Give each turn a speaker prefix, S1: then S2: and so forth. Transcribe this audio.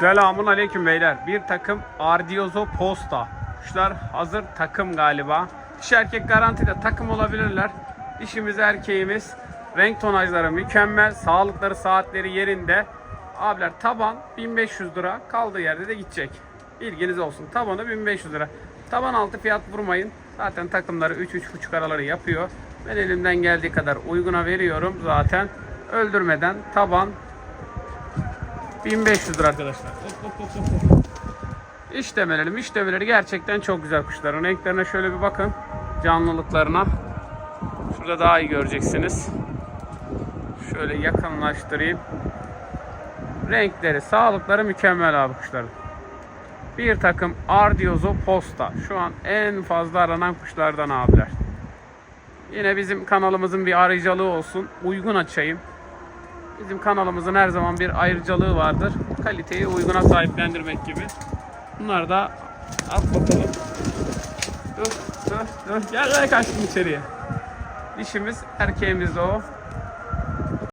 S1: Selamun aleyküm beyler. Bir takım Ardiozo Posta. Kuşlar hazır takım galiba. Dişi erkek garantide takım olabilirler. Dişimiz erkeğimiz. Renk tonajları mükemmel. Sağlıkları saatleri yerinde. Abiler taban 1500 lira. Kaldığı yerde de gidecek. Bilginiz olsun. Tabanı 1500 lira. Taban altı fiyat vurmayın. Zaten takımları 3-3,5 araları yapıyor. Ben elimden geldiği kadar uyguna veriyorum zaten. Öldürmeden taban 1500 lira arkadaşlar. Hop, hop. İşlemeleri, işlemeleri gerçekten çok güzel kuşların. Renklerine şöyle bir bakın. Canlılıklarına. Şurada daha iyi göreceksiniz. Şöyle yakınlaştırayım. Renkleri, sağlıkları mükemmel abi kuşların. Bir takım Ardiozo Posta. Şu an en fazla aranan kuşlardan abiler. Yine bizim kanalımızın bir ayrıcalığı olsun. Uygun açayım. Bizim kanalımızın her zaman bir ayrıcalığı vardır. Kaliteyi uyguna sahiplendirmek gibi. Bunlar da at bakalım. Dur, dur, dur. Gel gel kaçtım içeriye. Dişimiz erkeğimiz o.